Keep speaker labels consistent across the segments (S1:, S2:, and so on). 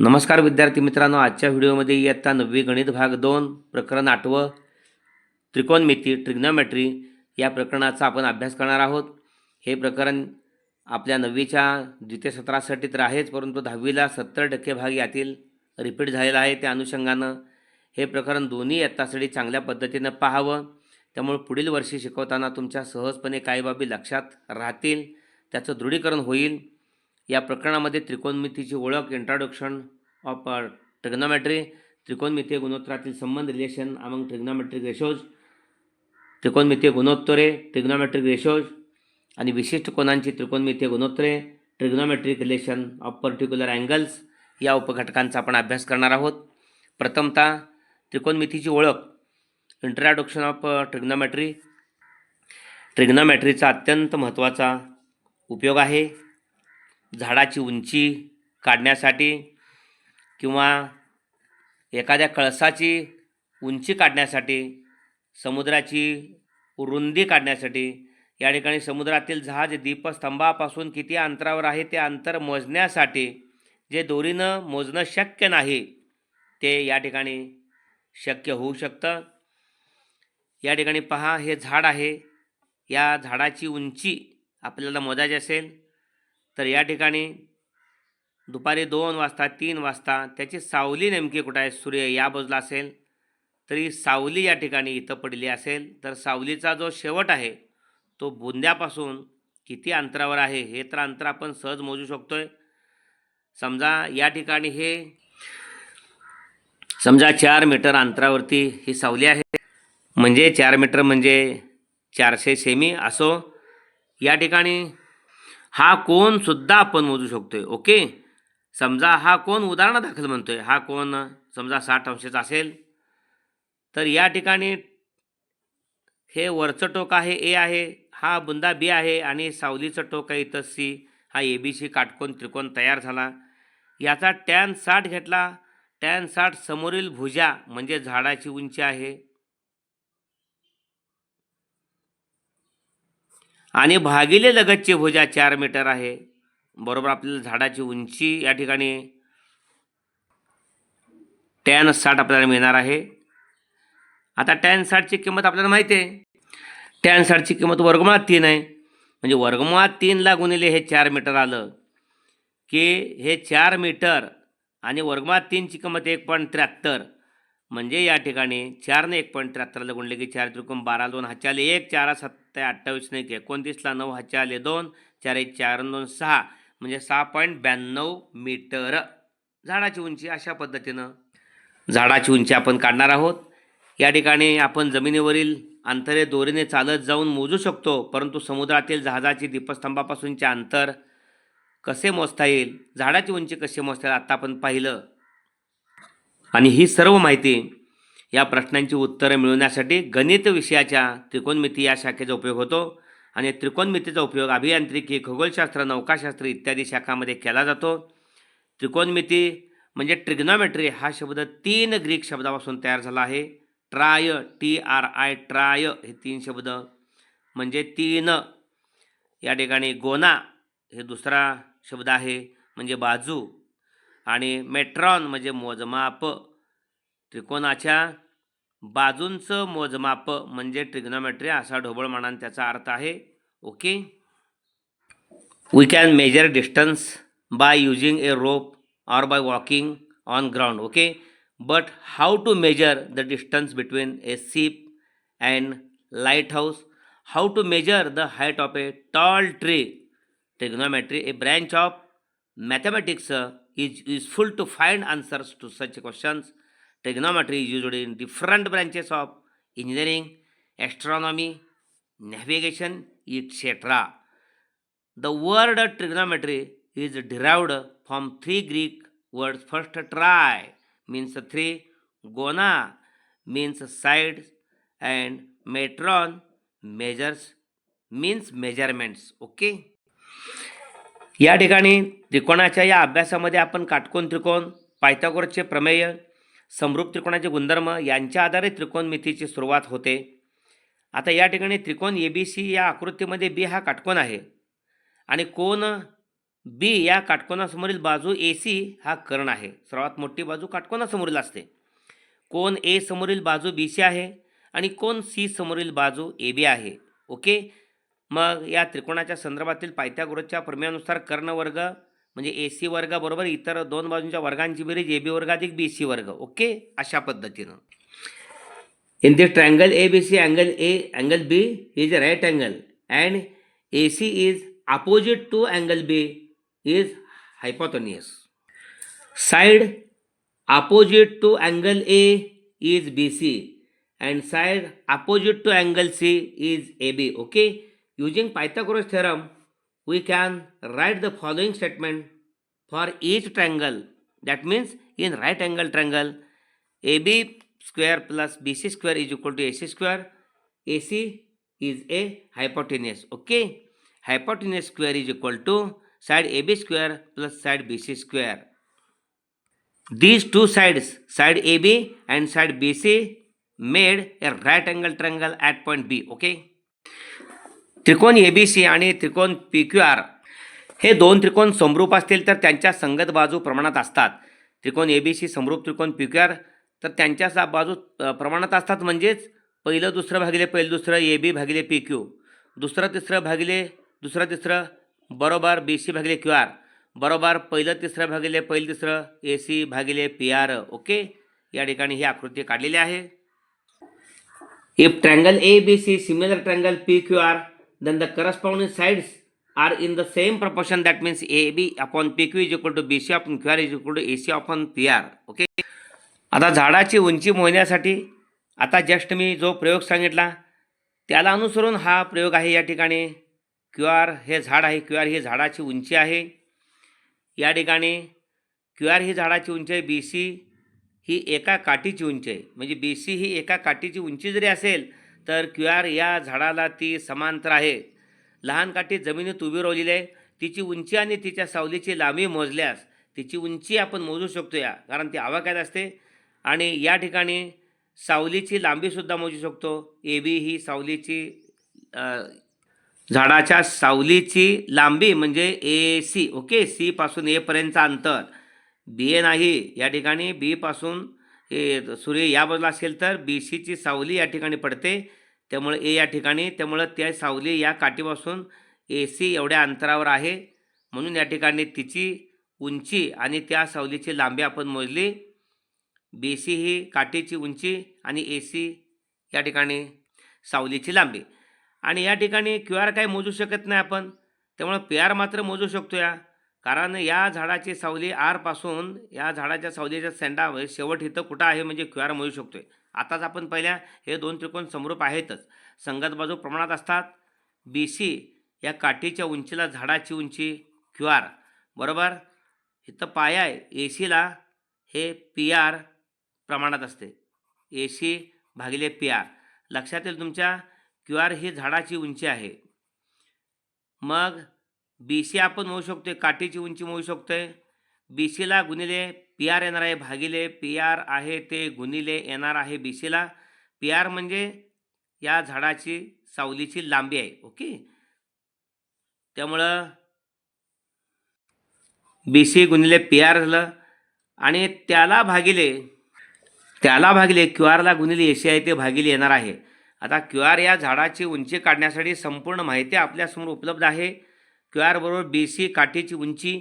S1: नमस्कार विद्यार्थी मित्रांनो आजच्या व्हिडिओमध्ये इयत्ता नववी गणित भाग दोन प्रकरण आठवं त्रिकोणमिती ट्रिग्नॉमेट्री या प्रकरणाचा आपण अभ्यास करणार आहोत. हे प्रकरण आपल्या नववीच्या द्वितीय सत्रासाठी तर आहेच परंतु दहावीला सत्तर टक्के भाग यातील रिपीट झालेला आहे त्या अनुषंगानं. हे प्रकरण दोन्ही इयत्तासाठी चांगल्या पद्धतीनं पाहावं. त्यामुळे पुढील वर्षी शिकवताना तुमच्या सहजपणे काही बाबी लक्षात राहतील. त्याचं दृढीकरण होईल. या प्रकरणामध्ये त्रिकोणमितीची ओळख इंट्रोडक्शन ऑफ ट्रिग्नॉमेट्री त्रिकोणमितीय गुणोत्तरातील संबंध रिलेशन अमंग ट्रिग्नॉमेट्रिक रेशोज त्रिकोणमितीय गुणोत्तरे ट्रिग्नॉमेट्रिक रेशोज आणि विशिष्ट कोणांची त्रिकोणमितीय गुणोत्तरे trigonometric relation of particular angles या उपघटकांचा आपण अभ्यास करणार आहोत. प्रथमतः त्रिकोणमितीची ओळख इंट्राडक्शन ऑफ ट्रिग्नॉमेट्री ट्रिग्नॉमेट्रीचा अत्यंत महत्त्वाचा उपयोग आहे. झाडाची उंची काढण्यासाठी किंवा एखाद्या कळसाची उंची काढण्यासाठी समुद्राची रुंदी काढण्यासाठी या ठिकाणी समुद्रातील जहाज दीपस्तंभापासून किती अंतरावर आहे ते अंतर मोजण्यासाठी जे दोरीनं मोजणं शक्य नाही ते या ठिकाणी शक्य होऊ शकतं. या ठिकाणी पहा हे झाड आहे. या झाडाची उंची आपल्याला मोजायची असेल तर या ठिकाणी दुपारी दोन वाजता तीन वाजता त्याची सावली नेमकी कुठं आहे? सूर्य या बाजूला असेल तरी सावली या ठिकाणी इथं पडली असेल. तर सावलीचा जो शेवट आहे तो बुंद्यापासून किती अंतरावर आहे हे तर अंतर आपण सहज मोजू शकतो आहे समजा या ठिकाणी हे समजा चार मीटर अंतरावरती ही सावली आहे. म्हणजे चार मीटर म्हणजे चारशे सेमी असो. या ठिकाणी हा कोणसुद्धा आपण मोजू शकतोय ओके? समजा हा कोण उदाहरणादाखल म्हणतोय हा कोण समजा साठ अंशाचा असेल तर या ठिकाणी हे वरचं टोक आहे ए आहे हा बुंदा बी आहे आणि सावलीचं टोक आहे इथं सी हा ए बी सी काटकोन त्रिकोण तयार झाला. याचा टॅन साठ घेतला टॅन साठ समोरील भुजा म्हणजे झाडाची उंची आहे आणि भागिले लगतची भुजा चार मीटर आहे. बरोबर आपल्याला झाडाची उंची या ठिकाणी टॅन साठ आपल्याला मिळणार आहे. आता टॅन साठची किंमत आपल्याला माहिती आहे. टॅन साठची किंमत वर्गमुळात तीन आहे. म्हणजे वर्गमुळात तीनला गुणिले हे चार मीटर आलं की हे चार मीटर आणि वर्गमुळात तीनची किंमत एक पॉईंट त्र्याहत्तर. म्हणजे या ठिकाणी चारने एक पॉईंट त्र्याहत्तरला गुणले की चार त्रिकोण बारा दोन हाचे एक चार सत्ते अठ्ठावीसने एक एकोणतीसला नऊ हाचे दोन चार एक चार दोन सहा. म्हणजे सहा पॉईंट ब्याण्णव मीटर. झाडाची उंची अशा पद्धतीनं झाडाची उंची आपण काढणार आहोत. या ठिकाणी आपण जमिनीवरील अंतरे दोरीने चालत जाऊन मोजू शकतो परंतु समुद्रातील जहाजाची दीपस्तंभापासूनचे अंतर कसे मोजता येईल झाडाची उंची कशी मोजता येईल आत्ता आपण पाहिलं. आणि ही सर्व माहिती या प्रश्नांची उत्तरं मिळवण्यासाठी गणित विषयाच्या त्रिकोणमिती या शाखेचा उपयोग होतो. आणि त्रिकोणमितीचा उपयोग अभियांत्रिकी खगोलशास्त्र नौकाशास्त्र इत्यादी शाखामध्ये केला जातो. त्रिकोणमिती म्हणजे ट्रिग्नॉमेट्री हा शब्द तीन ग्रीक शब्दापासून तयार झाला आहे. Tri T R I tri हे तीन शब्द. म्हणजे तीन. या ठिकाणी गोना हे दुसरा शब्द आहे. म्हणजे बाजू. आणि मेट्रॉन म्हणजे मोजमाप. त्रिकोणाच्या बाजूंचं मोजमाप म्हणजे ट्रिग्नॉमेट्री असा ढोबळ म्हणान त्याचा अर्थ आहे. Okay? We can measure distance by using a rope or by walking on ground okay? But how to measure the distance between a ship and lighthouse how to measure the height of a tall tree trigonometry, a branch of mathematics uh, is useful to find answers to such questions. Trigonometry is used in different branches of engineering, astronomy, navigation, etc. The word trigonometry is derived from three Greek words. First, tri means three, gona means sides, and metron measures means measurements. Okay. या ठिकाणी त्रिकोणाच्या या अभ्यासामध्ये आपण काटकोन त्रिकोण पायथागोरसचे प्रमेय समरूप त्रिकोणाचे गुणधर्म यांच्या आधारे त्रिकोणमितीची सुरुवात होते. आता या ठिकाणी त्रिकोण ए बी सी या आकृतीमध्ये बी हा काटकोन आहे. आणि कोण बी या काटकोनासमोरील बाजू ए सी हा कर्ण आहे. सर्वात मोठी बाजू काटकोनासमोरील असते. कोण ए समोरील बाजू बी सी आहे आणि कोण सी समोरील बाजू ए बी आहे. ओके? मग या त्रिकोणाच्या संदर्भातील पायथ्या गुरुच्या प्रमेयानुसार कर्णवर्ग म्हणजे ए सी वर्गाबरोबर इतर दोन बाजूंच्या वर्गांची बेरीज ए बी वर्ग अधिक बी सी वर्ग. ओके? अशा पद्धतीनं. In this triangle A B C angle A angle B is right angle and A C is opposite to angle B is hypotenuse side opposite to angle A is B C and side opposite to angle C is A B okay using Pythagoras theorem, we can write the following statement for each triangle. That means in right angle triangle, AB square plus BC square is equal to AC square. AC is a hypotenuse. Okay, hypotenuse square is equal to side AB square plus side BC square. These two sides, side AB and side BC, made a right angle triangle at point B. Okay. त्रिकोण ए B C आणि त्रिकोण P Q R हे दोन त्रिकोण समरूप असतील तर त्यांच्या संगत बाजू प्रमाणात असतात. त्रिकोण ए बी सी समरूप त्रिकोण पी क्यू आर तर त्यांच्या सा बाजू प्रमाणात असतात म्हणजेच पहिलं दुसरं भागिले पहिलं दुसरं ए बी भागिले पी क्यू दुसरं तिसरं भागिले दुसरं तिसरं बरोबर बी सी भागिले क्यू आर बरोबर पहिलं तिसरं भागिले पहिलं तिसरं ए सी भागिले पी आर ओके? या ठिकाणी ही आकृती काढलेली आहे. If triangle A B C similar triangle P Q R then the corresponding sides are in the same proportion. That means AB upon PQ is equal to BC upon QR is equal to AC upon PR. Okay. आता झाडाची उंची मोजण्यासाठी आता just मी जो प्रयोग सांगितला त्याला अनुसरून हा प्रयोग आहे या ठिकाणी क्यू आर हे झाड आहे क्यू आर ही झाडाची उंची आहे या ठिकाणी क्यू आर ही झाडाची उंची आहे बी सी ही एका काठीची उंची आहे म्हणजे बी सी ही एका काठीची उंची जरी असेल तर क्यू आर या झाडाला ती समांतर आहे. लहान काठी जमिनीत उभी रोवलेली आहे. तिची उंची आणि तिच्या सावलीची लांबी मोजल्यास तिची उंची आपण मोजू शकतो या कारण ती आवाक्यात असते. आणि या ठिकाणी सावलीची लांबीसुद्धा मोजू शकतो. ए बी ही सावलीची झाडाच्या सावलीची लांबी म्हणजे ए सी ओके सीपासून एपर्यंतचं अंतर. बी ए नाही या ठिकाणी बीपासून हे सूर्य या बाजूला असेल तर बी सीची सावली या ठिकाणी पडते. त्यामुळे ए या ठिकाणी त्यामुळं त्या सावली या काठीपासून ए सी एवढ्या अंतरावर आहे. म्हणून या ठिकाणी तिची उंची आणि त्या सावलीची लांबी आपण मोजली. बी सी ही काठीची उंची आणि ए सी या ठिकाणी सावलीची लांबी. आणि या ठिकाणी क्यू आर काय मोजू शकत नाही आपण? त्यामुळं पी आर मात्र मोजू शकतो या कारण या झाडाची सावली आरपासून या झाडाच्या सावलीच्या सेंडावर शेवट इथं कुठं आहे म्हणजे क्यू आर मोळू शकतो आहे आताच आपण पहिल्या हे दोन त्रिकोण समरूप आहेतच. संगत बाजू प्रमाणात असतात. बी सी या काठीच्या उंचीला झाडाची उंची क्यू आर. बरोबर? इथं पाया आहे ए सीला हे पी आर प्रमाणात असते. ए सी भागिले पी आर लक्षात येईल तुमच्या क्यू आर ही झाडाची उंची आहे. मग बी सी आपण मोजू आहे काठीची उंची मोजू आहे बी सीला गुणिले पी आर येणार आहे भागिले पी आर आहे ते गुणिले येणार आहे बी सीला पी आर म्हणजे या झाडाची सावलीची लांबी आहे ओके? त्यामुळं बी सी गुणिले पी आर झालं आणि त्याला भागिले त्याला भागिले क्यू आरला गुणिले ए सी आहे ते भागिले येणार आहे. आता क्यू आर या झाडाची उंची काढण्यासाठी संपूर्ण माहिती आपल्यासमोर उपलब्ध आहे. क्यू आर बरोबर बी सी काठीची उंची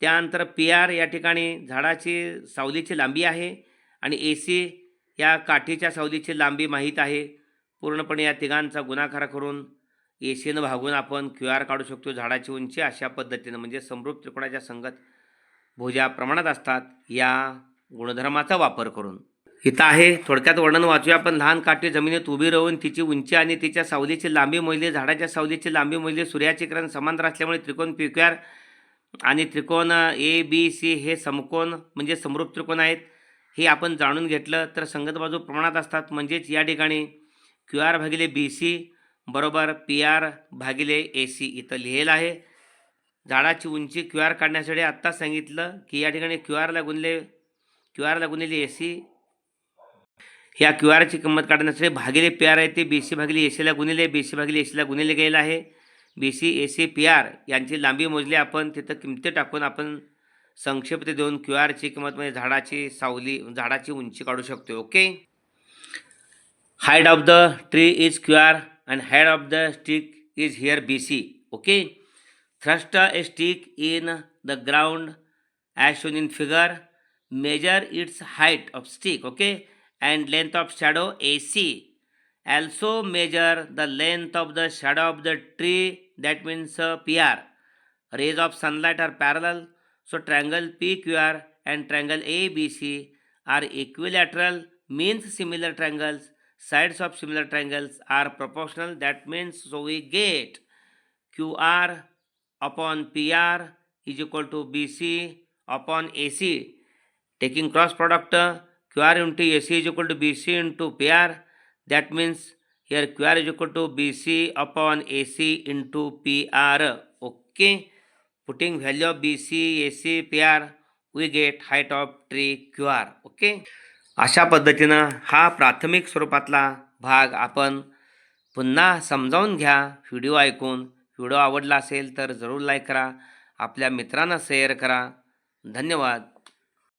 S1: त्यानंतर पी आर या ठिकाणी झाडाची सावलीची लांबी आहे आणि ए सी या काठीच्या सावलीची लांबी माहीत आहे. पूर्णपणे या तिघांचा गुणाकार करून ए सीनं भागून आपण क्यू आर काढू शकतो. झाडाची उंची अशा पद्धतीनं म्हणजे समृद्ध त्रिकोणाच्या संगत भुजा प्रमाणात असतात. या गुणधर्माचा वापर करून. इथं आहे. थोडक्यात वर्णन वाचूया. आपण लहान काठी जमिनीत उभी राहून तिची उंची आणि तिच्या सावलीची लांबी मोजली. झाडाच्या सावलीची लांबी मोजली. सूर्याचे किरण समांतर असल्यामुळे त्रिकोण पिक्युआर आणि त्रिकोण ए बी सी हे समकोण म्हणजे समरूप त्रिकोण आहेत. हे आपण जाणून घेतलं तर संगत बाजू प्रमाणात असतात. म्हणजेच या ठिकाणी क्यू आर भागिले बी सी बरोबर पी आर भागिले ए सी इथं लिहिलं आहे. झाडाची उंची क्यू आर काढण्यासाठी आत्ताच सांगितलं की या ठिकाणी क्यू आरला गुणले क्यू आरला गुणलेली ए सी ह्या क्यू आरची किंमत काढण्यासाठी भागिले पी आर आहे ते बी सी भागिले ए सीला गुणिले बी सी भागिले ए सीला गुणिले गेलेलं आहे. B C A C P R यांची लांबी मोजली आपण तिथं किमती टाकून आपण संक्षिप्त देऊन क्यू आरची किंमत म्हणजे झाडाची सावली झाडाची उंची काढू शकतो okay? Height of the tree is Q R and height of the stick is here B C okay? Thrust a stick in the ground as in figure measure its height of stick okay? okay and length of shadow ac also measure the length of the shadow of the tree that means uh, pr rays of sunlight are parallel so triangle pqr and triangle abc are equilateral means similar triangles sides of similar triangles are proportional that means so we get qr upon PR is equal to BC upon AC. Taking cross product, uh, QR into AC is equal to BC into PR. That means here QR is equal to BC upon AC into PR. Okay. Putting value of BC, AC, PR, we get height of tree QR. Okay. अशा पद्धतीनं हा प्राथमिक स्वरूपातला भाग आपण पुन्हा समजावून घ्या video ऐकून व्हिडिओ आवडला असेल तर जरूर लाईक करा आपल्या मित्रांना शेअर करा धन्यवाद